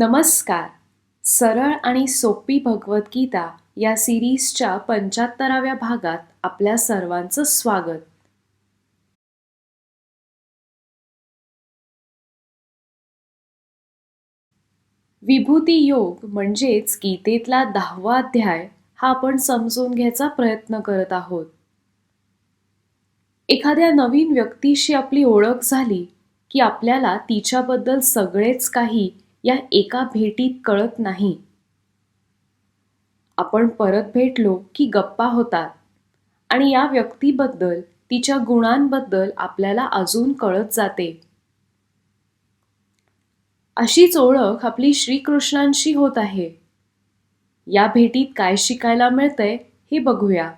नमस्कार. सरळ आणि सोपी भगवद्गीता या सिरीजच्या पंच्याहत्तराव्या भागात आपल्या सर्वांचं स्वागत. विभूती योग म्हणजेच गीतेतला दहावा अध्याय हा आपण समजून घ्यायचा प्रयत्न करत आहोत. एखाद्या नवीन व्यक्तीशी आपली ओळख झाली की आपल्याला तिच्याबद्दल सगळेच काही या एका भेटीत कळत नाही. आपण परत भेटलो की गप्पा होतात. आणि या व्यक्तीबद्दल तिच्या गुणांबद्दल आपल्याला अजून कळत जाते. अशीच ओळख आपली श्रीकृष्णांशी होत आहे. या भेटीत काय शिकायला मिळतंय हे बघूया.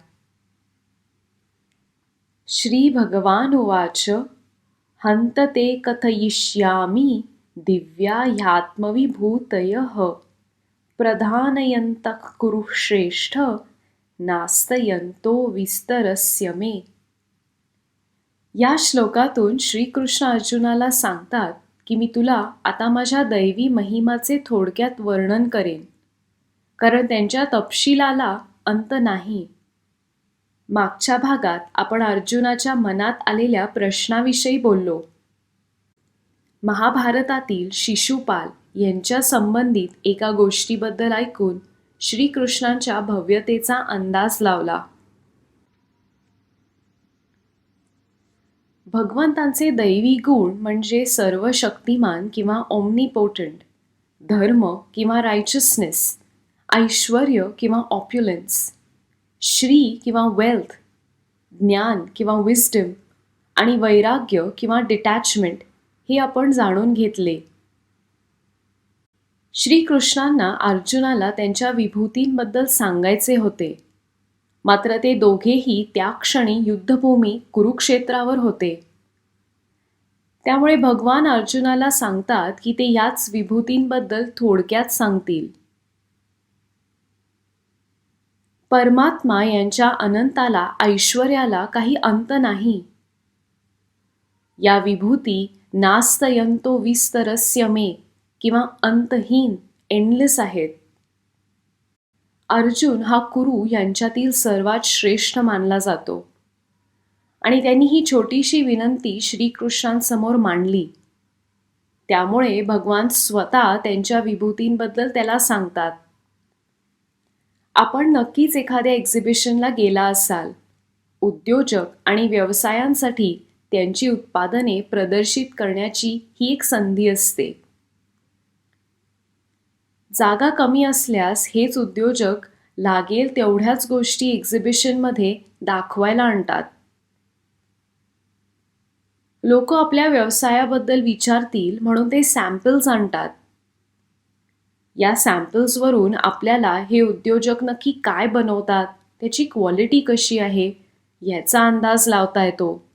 श्री भगवान उवाच हंत ते कथयिष्यामी दिव्या ह्यात्मविभूतय प्रधानयंत कुरुश्रेष्ठ नास्तयंतो विस्तरस्य मे. या श्लोकातून श्रीकृष्ण अर्जुनाला सांगतात की मी तुला आता माझ्या दैवी महिमाचे थोडक्यात वर्णन करेन. कारण त्यांच्या तपशिलाला अंत नाही. मागच्या भागात आपण अर्जुनाच्या मनात आलेल्या प्रश्नाविषयी बोललो. महाभारतातील शिशुपाल यांच्या संबंधित एका गोष्टीबद्दल ऐकून श्रीकृष्णांच्या भव्यतेचा अंदाज लावला. भगवंतांचे दैवी गुण म्हणजे सर्व शक्तिमान किंवा ओमनिपोटंट धर्म किंवा रायचसनेस ऐश्वर किंवा ऑप्युलन्स श्री किंवा वेल्थ ज्ञान किंवा विस्डम आणि वैराग्य किंवा डिटॅचमेंट हे आपण जाणून घेतले. श्रीकृष्णांना अर्जुनाला त्यांच्या विभूतींबद्दल सांगायचे होते. मात्र ते दोघेही त्या क्षणी युद्धभूमी कुरुक्षेत्रावर होते. त्यामुळे भगवान अर्जुनाला सांगतात की ते याच विभूतींबद्दल थोडक्यात सांगतील. परमात्मा यांच्या अनंताला ऐश्वर्याला काही अंत नाही. या विभूती नास्तयंतो विस्तरस्य मे किंवा अंतहीन एंडलेस आहेत. अर्जुन हा कुरु यांच्यातील सर्वात श्रेष्ठ मानला जातो. आणि त्यांनी ही छोटीशी विनंती श्रीकृष्णांसमोर मांडली. त्यामुळे भगवान स्वतः त्यांच्या विभूतींबद्दल त्याला सांगतात. आपण नक्कीच एखाद्या एक्झिबिशनला गेला असाल. उद्योजक आणि व्यवसायांसाठी त्यांची उत्पादने प्रदर्शित करण्याची ही एक संधी असते. जागा कमी असल्यास हेच उद्योजक लागेल तेवढ्याच गोष्टी एक्झिबिशनमध्ये दाखवायला आणतात. लोक आपल्या व्यवसायाबद्दल विचारतील म्हणून ते सॅम्पल्स आणतात. या सॅम्पल्सवरून आपल्याला हे उद्योजक नक्की काय बनवतात त्याची क्वालिटी कशी आहे याचा अंदाज लावता येतो.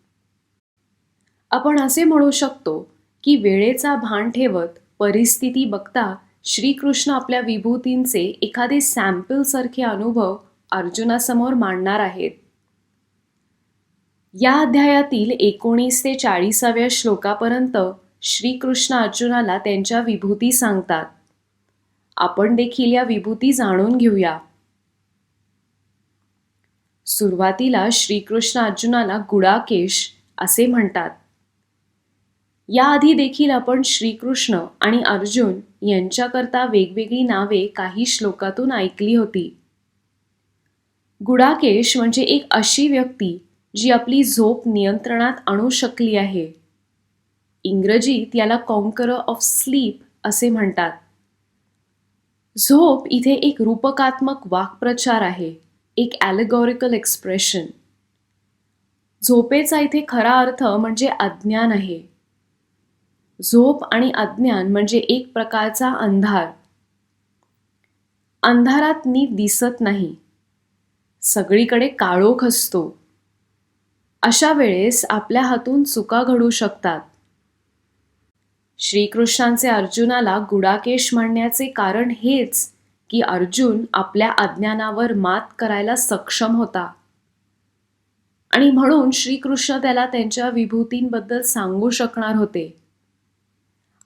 आपण असे म्हणू शकतो की वेळेचा भान ठेवत परिस्थिती बघता श्रीकृष्ण आपल्या विभूतींचे एखादे सॅम्पलसारखे अनुभव अर्जुनासमोर मांडणार आहेत. या अध्यायातील एकोणीस ते चाळीसाव्या श्लोकापर्यंत श्रीकृष्ण अर्जुनाला त्यांच्या विभूती सांगतात. आपण देखील या विभूती जाणून घेऊया. सुरुवातीला श्रीकृष्ण अर्जुनाला गुडाकेश असे म्हणतात. याआधी देखील आपण श्रीकृष्ण आणि अर्जुन यांच्याकरता वेगवेगळी नावे काही श्लोकातून ऐकली होती. गुडाकेश म्हणजे एक अशी व्यक्ती जी आपली झोप नियंत्रणात आणू शकली आहे. इंग्रजीत याला कॉन्कर ऑफ स्लीप असे म्हणतात. झोप इथे एक रूपकात्मक वाक्प्रचार आहे एक ॲलेगॉरिकल एक्सप्रेशन झोपेचा इथे खरा अर्थ म्हणजे अज्ञान आहे. झोप आणि अज्ञान म्हणजे एक प्रकारचा अंधार. अंधारात नीट दिसत नाही. सगळीकडे काळोख असतो. अशा वेळेस आपल्या हातून चुका घडू शकतात. श्रीकृष्णांचे अर्जुनाला गुडाकेश म्हणण्याचे कारण हेच की अर्जुन आपल्या अज्ञानावर मात करायला सक्षम होता. आणि म्हणून श्रीकृष्ण त्याला त्यांच्या विभूतींबद्दल सांगू शकणार होते.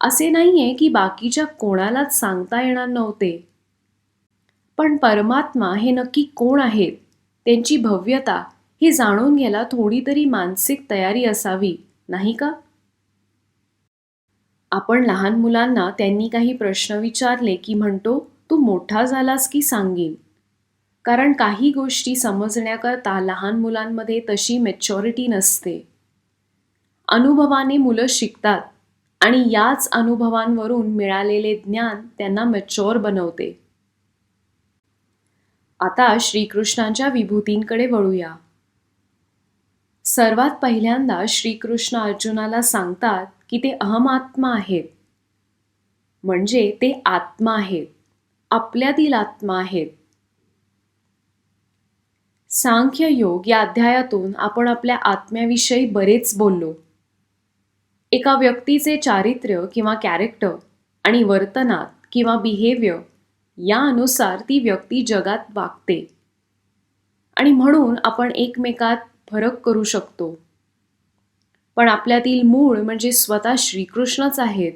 असे नाहीये की बाकीच्या कोणालाच सांगता येणार नव्हते. पण परमात्मा हे नक्की कोण आहेत त्यांची भव्यता हे जाणून घ्यायला थोडी तरी मानसिक तयारी असावी नाही का? आपण लहान मुलांना त्यांनी काही प्रश्न विचारले की म्हणतो तू मोठा झालास की सांगेन? कारण काही गोष्टी समजण्याकरता लहान मुलांमध्ये तशी मॅच्युरिटी नसते. अनुभवाने मुलं शिकतात आणि याच अनुभवांवरून मिळालेले ज्ञान त्यांना मॅच्युअर बनवते. आता श्रीकृष्णांच्या विभूतींकडे वळूया. सर्वात पहिल्यांदा श्रीकृष्ण अर्जुनाला सांगतात की ते अहमात्मा आहेत. म्हणजे ते आत्मा आहेत. आपल्यातील आत्मा आहेत. सांख्य योग या अध्यायातून आपण आपल्या आत्म्याविषयी बरेच बोललो. एका व्यक्तीचे चारित्र्य किंवा कॅरेक्टर आणि वर्तनात किंवा बिहेवियर यानुसार ती व्यक्ती जगात वागते. आणि म्हणून आपण एकमेकात फरक करू शकतो. पण आपल्यातील मूळ म्हणजे स्वतः श्रीकृष्णच आहेत.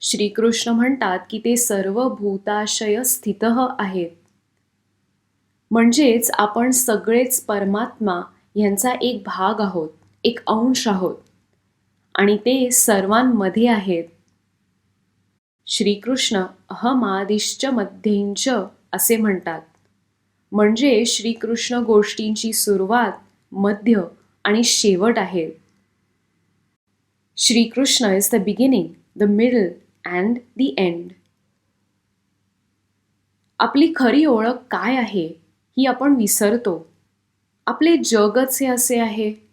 श्रीकृष्ण म्हणतात की ते सर्व भूताशय स्थित आहेत. म्हणजेच आपण सगळेच परमात्मा यांचा एक भाग आहोत. एक अंश आहोत. आणि ते सर्वांमध्ये आहेत. श्रीकृष्ण अहमादिश्च मध्येंच असे म्हणतात. म्हणजे श्रीकृष्ण गोष्टींची सुरुवात मध्य आणि शेवट आहे. Shrikrishna is the beginning the middle and the end आपली खरी ओळख काय आहे ही आपण विसरतो. आपले जगच हे असे आहे.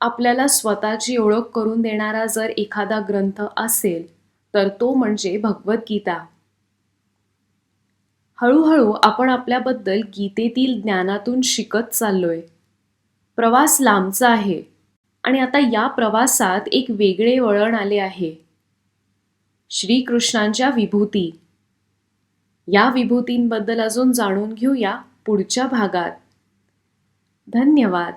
आपल्याला स्वतःची ओळख करून देणारा जर एखादा ग्रंथ असेल तर तो म्हणजे भगवद्गीता. हळूहळू आपण आपल्याबद्दल गीतेतील ज्ञानातून शिकत चाललोय. प्रवास लांबचा आहे आणि आता या प्रवासात एक वेगळे वळण आले आहे. श्रीकृष्णांच्या विभूती. या विभूतींबद्दल अजून जाणून घेऊया पुढच्या भागात. धन्यवाद.